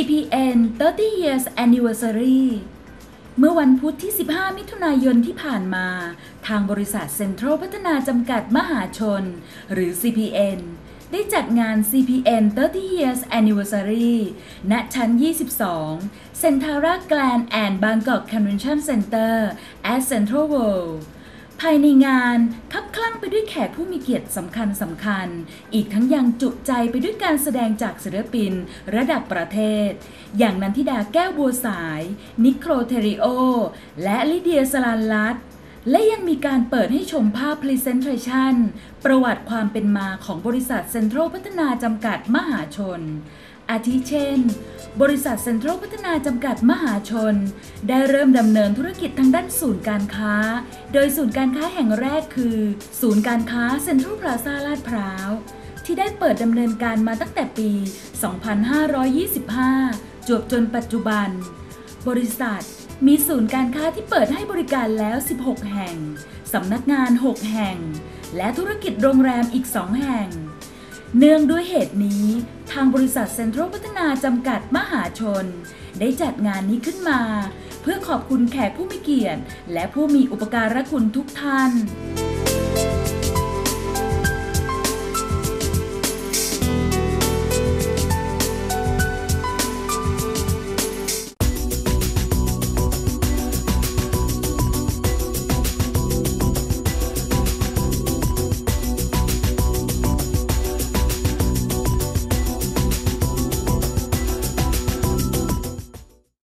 CPN 30 Years Anniversary เมื่อวันพุธที่ 15 มิถุนายนที่ผ่านมา ทางบริษัทเซ็นทรัลพัฒนาจำกัดมหาชน หรือ CPN ได้จัดงาน CPN 30 Years Anniversary ณ ชั้น 22 Centara Grand and Bangkok Convention Center at Central World ภายในงานคับคลั่งไปด้วยแขกผู้มีเกียรติสำคัญสำคัญ อีกทั้งยังจุใจไปด้วยการแสดงจากศิลปินระดับประเทศ อย่างนันทิดาแก้วบัวสาย นิโครเทริโอ และลิเดียสลานลัตและยังมีการเปิดให้ชมภาพ Presentation ประวัติความเป็นมาของบริษัทเซ็นทรัลพัฒนาจำกัดมหาชน อาทิเช่น บริษัทเซ็นทรัลพัฒนาจำกัดมหาชน ได้เริ่มดำเนินธุรกิจทางด้านศูนย์การค้า โดยศูนย์การค้าแห่งแรกคือ ศูนย์การค้าเซ็นทรัลพลาซาลาดพร้าว ที่ได้เปิดดำเนินการมาตั้งแต่ปี 2525 จวบจนปัจจุบัน บริษัทมีศูนย์การค้าที่เปิดให้บริการแล้ว 16 แห่ง สำนักงาน 6 แห่ง และธุรกิจโรงแรมอีก 2 แห่ง เนื่องด้วยเหตุนี้ ทางบริษัทเซ็นทรัลพัฒนาจำกัดมหาชน ได้จัดงานนี้ขึ้นมา เพื่อขอบคุณแขกผู้มีเกียรติ และผู้มีอุปการะคุณทุกท่าน